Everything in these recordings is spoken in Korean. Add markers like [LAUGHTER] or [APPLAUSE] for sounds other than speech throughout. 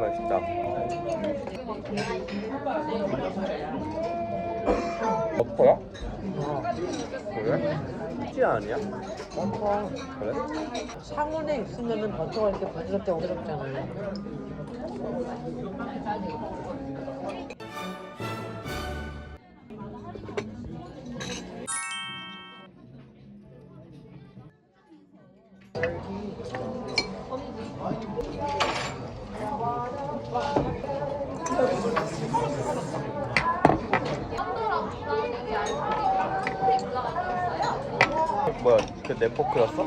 맛있다. 덮어야? 그래? 쉽지 아니야? 그래? 상온에 있으면은 버터가 이렇게 부드럽게 부드럽잖아요. 그내 포크였어?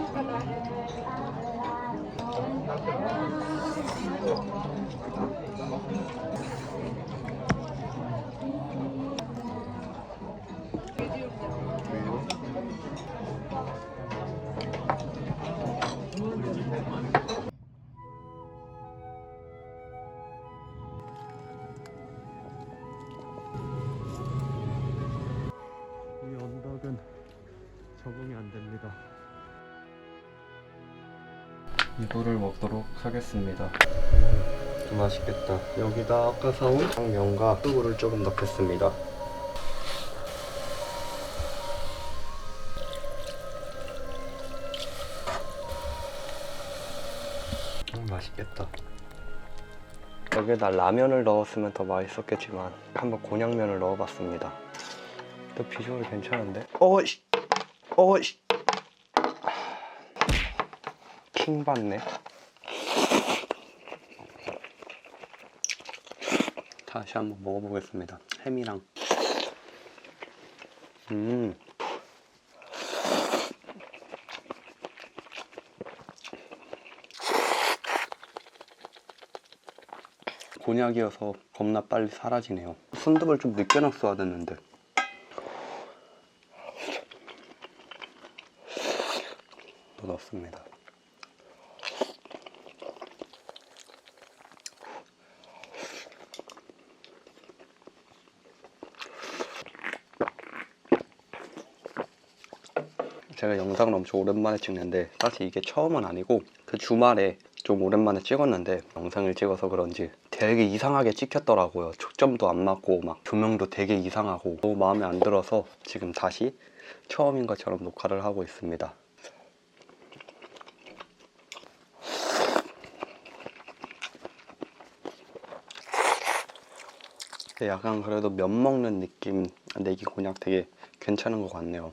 이거를 먹도록 하겠습니다. 음, 맛있겠다. 여기다 아까 사온 양면과 두부를 조금 넣겠습니다. 음, 맛있겠다. 여기다 라면을 넣었으면 더 맛있었겠지만 한번 곤약면을 넣어봤습니다. 또 비주얼 괜찮은데? 어이씨! 어이씨! 킹 받네. 다시 한번 먹어보겠습니다. 햄이랑. 음. 곤약이어서 겁나 빨리 사라지네요. 순두부를 좀 늦게 넣었어야 됐는데. 또 넣습니다. 제가 영상을 엄청 오랜만에 찍는데 사실 이게 처음은 아니고 그 주말에 좀 오랜만에 찍었는데 영상을 찍어서 그런지 되게 이상하게 찍혔더라고요. 초점도 안 맞고 막 조명도 되게 이상하고 너무 마음에 안 들어서 지금 다시 처음인 것처럼 녹화를 하고 있습니다. 약간 그래도 면 먹는 느낌 내기 곤약 되게 괜찮은 것 같네요.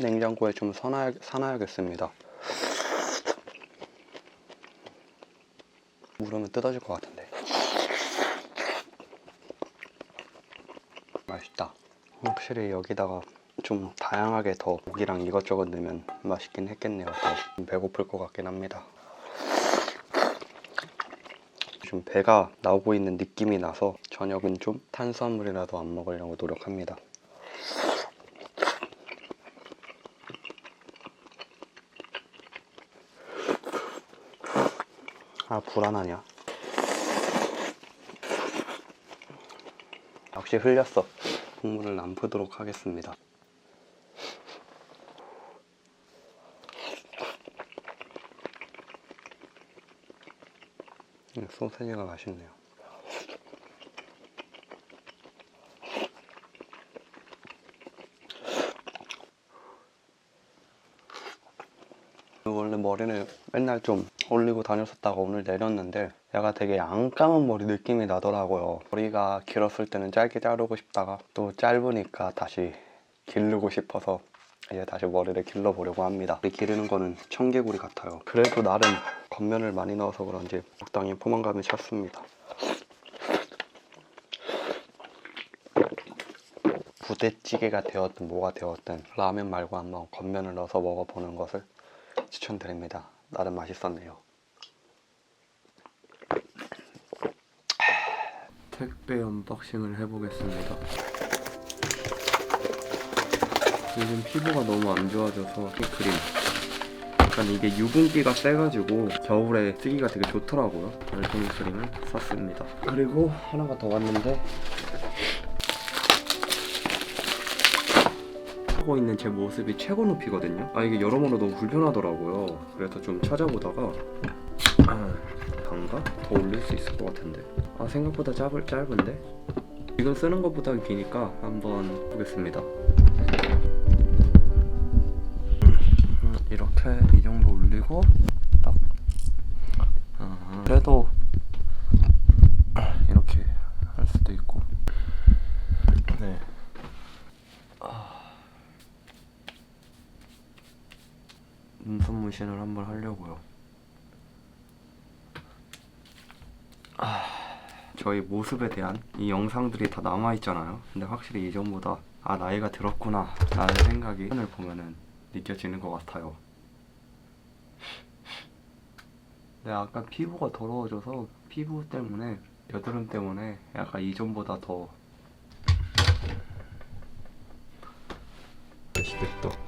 냉장고에 좀 사놔야, 사놔야겠습니다. 물으면 뜯어질 것 같은데. 맛있다. 확실히 여기다가 좀 다양하게 더 고기랑 이것저것 넣으면 맛있긴 했겠네요. 더 배고플 것 같긴 합니다. 좀 배가 나오고 있는 느낌이 나서 저녁은 좀 탄수화물이라도 안 먹으려고 노력합니다. 아 불안하냐? 역시 흘렸어. 국물을 안 푸도록 하겠습니다. 음, 소세지가 맛있네요. 원래 머리를 맨날 좀 올리고 다녔었다가 오늘 내렸는데 얘가 되게 안 감은 머리 느낌이 나더라고요. 머리가 길었을 때는 짧게 자르고 싶다가 또 짧으니까 다시 기르고 싶어서 이제 다시 머리를 길러보려고 합니다. 머리 기르는 거는 청개구리 같아요. 그래도 나름 겉면을 많이 넣어서 그런지 적당히 포만감이 찼습니다. 부대찌개가 되었든 뭐가 되었든 라면 말고 한번 겉면을 넣어서 먹어보는 것을 추천드립니다. 나름 맛있었네요. 택배 언박싱을 해보겠습니다. 요즘 피부가 너무 안 좋아져서 이 크림 약간 이게 유분기가 세가지고 겨울에 쓰기가 되게 좋더라고요. 알토미 크림을 샀습니다. 그리고 하나가 더 왔는데 하고 있는 제 모습이 최고 높이거든요. 아 이게 여러모로 너무 불편하더라고요. 그래서 좀 찾아보다가 아, 단가 더 올릴 수 있을 것 같은데. 아 생각보다 짧을 짧은데. 지금 쓰는 것보다 기니까 한번 보겠습니다. 음, 이렇게 이 정도 올리고 딱. 아, 그래도 이렇게 할 수도 있고. 네. 눈썹 문신을 한번 하려고요. 아, 저희 모습에 대한 이 영상들이 다 남아 있잖아요. 근데 확실히 예전보다 아 나이가 들었구나 라는 생각이 을 보면은 느껴지는 것 같아요. 근데 아까 피부가 더러워져서 피부 때문에 여드름 때문에 약간 이전보다 더 맛있겠다.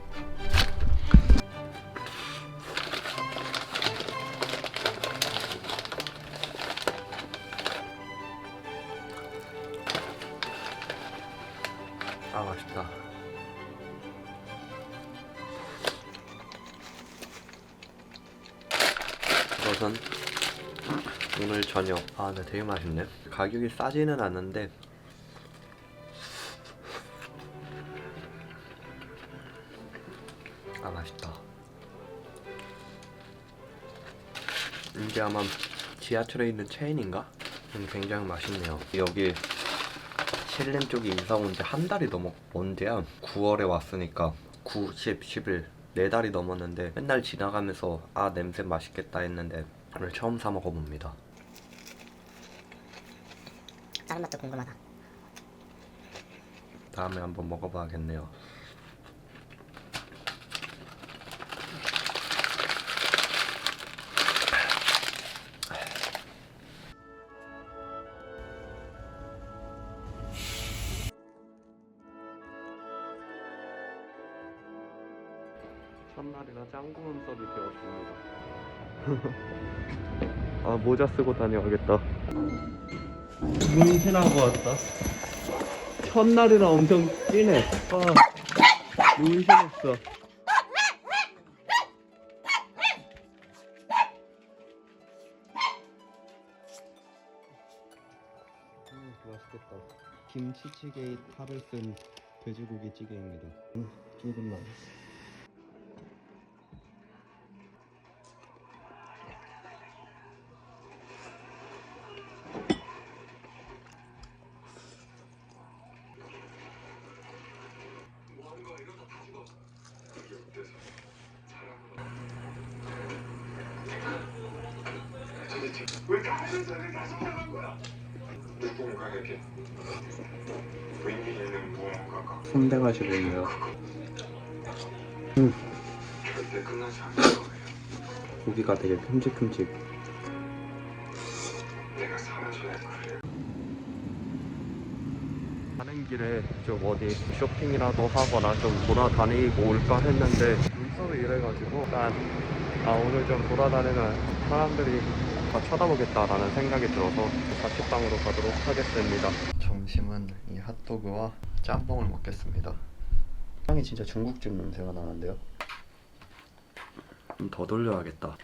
우선 오늘 저녁 아, 네 되게 맛있네. 가격이 싸지는 않는데 아 맛있다. 이게 아마 지하철에 있는 체인인가? 음, 굉장히 맛있네요. 여기 신림 쪽에 이사 온 지 한 달이 넘어 언제야? 9월에 왔으니까 9, 10, 11 네 달이 넘었는데 맨날 지나가면서 아 냄새 맛있겠다 했는데 오늘 처음 사 먹어봅니다. 다른 맛도 궁금하다. 다음에 한번 먹어봐야겠네요. 첫날이라 짱구 눈썹이 되었습니다. [LAUGHS] 아 모자 쓰고 다녀야겠다. 문신하고 왔다. 첫날이라 엄청 진해. 아, 문신했어. 음, 맛있겠다. 김치찌개에 탑을 쓴 돼지고기 찌개입니다. 음, 조금만. 누군가에게 의미 있는 무언가가 손대가시고 있네요. 절대 끝나지 않을 거예요. 고기가 되게 큼직큼직. 내가 사라져야 그래요. 가는 길에 좀 어디 쇼핑이라도 하거나 좀 돌아다니고 올까 했는데 눈썹이 이래가지고 일단 아 오늘 좀 돌아다니면 사람들이 다 쳐다보겠다라는 생각이 들어서 자취방으로 가도록 하겠습니다. 점심은 이 핫도그와 짬뽕을 먹겠습니다. 향이 진짜 중국집 냄새가 나는데요. 좀 더 돌려야겠다.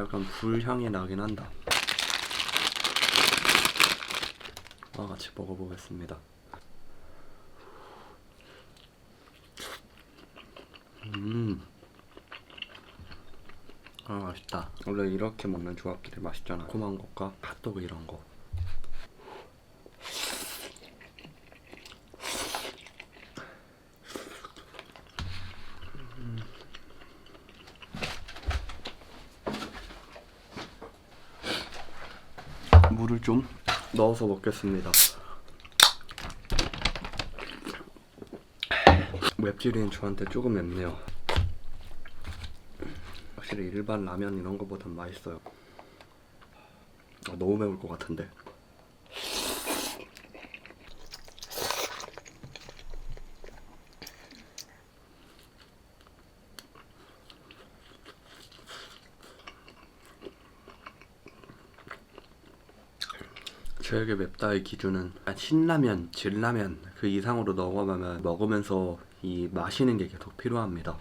약간 불향이 나긴 한다. 와 같이 먹어보겠습니다. 음, 아 맛있다. 원래 이렇게 먹는 조합끼리 맛있잖아. 고만 것과 핫도그 이런 거. 물을 좀 넣어서 먹겠습니다. 맵찔이는 저한테 조금 맵네요. 확실히 일반 라면 이런 거보단 맛있어요. 아, 너무 매울 것 같은데. 저에게 맵다의 기준은 신라면, 진라면 그 이상으로 넘어가면 먹으면서 이 마시는 게 계속 필요합니다.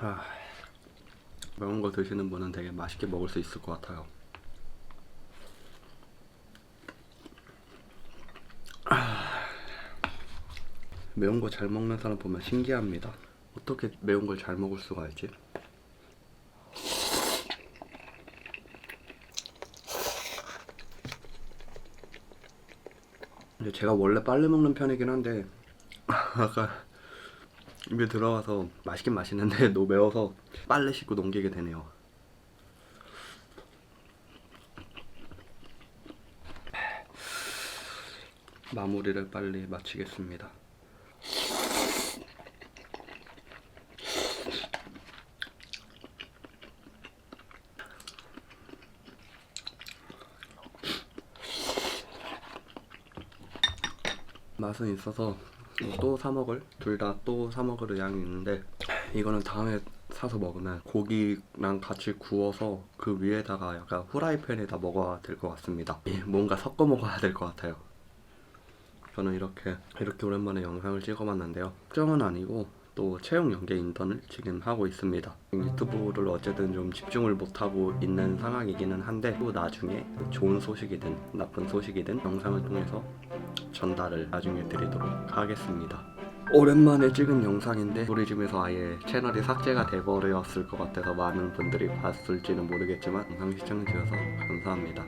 아, 매운 거 드시는 분은 되게 맛있게 먹을 수 있을 것 같아요. 아, 매운 거 잘 먹는 사람 보면 신기합니다. 어떻게 매운 걸 잘 먹을 수가 있지? 제가 원래 빨리 먹는 편이긴 한데 [LAUGHS] 아까 입에 들어가서 맛있긴 맛있는데 [LAUGHS] 너무 매워서 빨래 씻고 넘기게 되네요. 마무리를 빨리 마치겠습니다. 맛은 있어서 또 사 먹을 둘 다 또 사 먹을 양이 있는데 이거는 다음에 사서 먹으면 고기랑 같이 구워서 그 위에다가 약간 후라이팬에다 먹어야 될 것 같습니다. 예, 뭔가 섞어 먹어야 될 것 같아요. 저는 이렇게 이렇게 오랜만에 영상을 찍어봤는데요. 걱정은 아니고 또 채용 연계 인턴을 지금 하고 있습니다. 유튜브를 어쨌든 좀 집중을 못하고 있는 상황이기는 한데 또 나중에 좋은 소식이든 나쁜 소식이든 영상을 통해서 전달을 나중에 드리도록 하겠습니다. 오랜만에 찍은 영상인데 우리 집에서 아예 채널이 삭제가 돼버렸을 것 같아서 많은 분들이 봤을지는 모르겠지만 영상 시청해주셔서 감사합니다.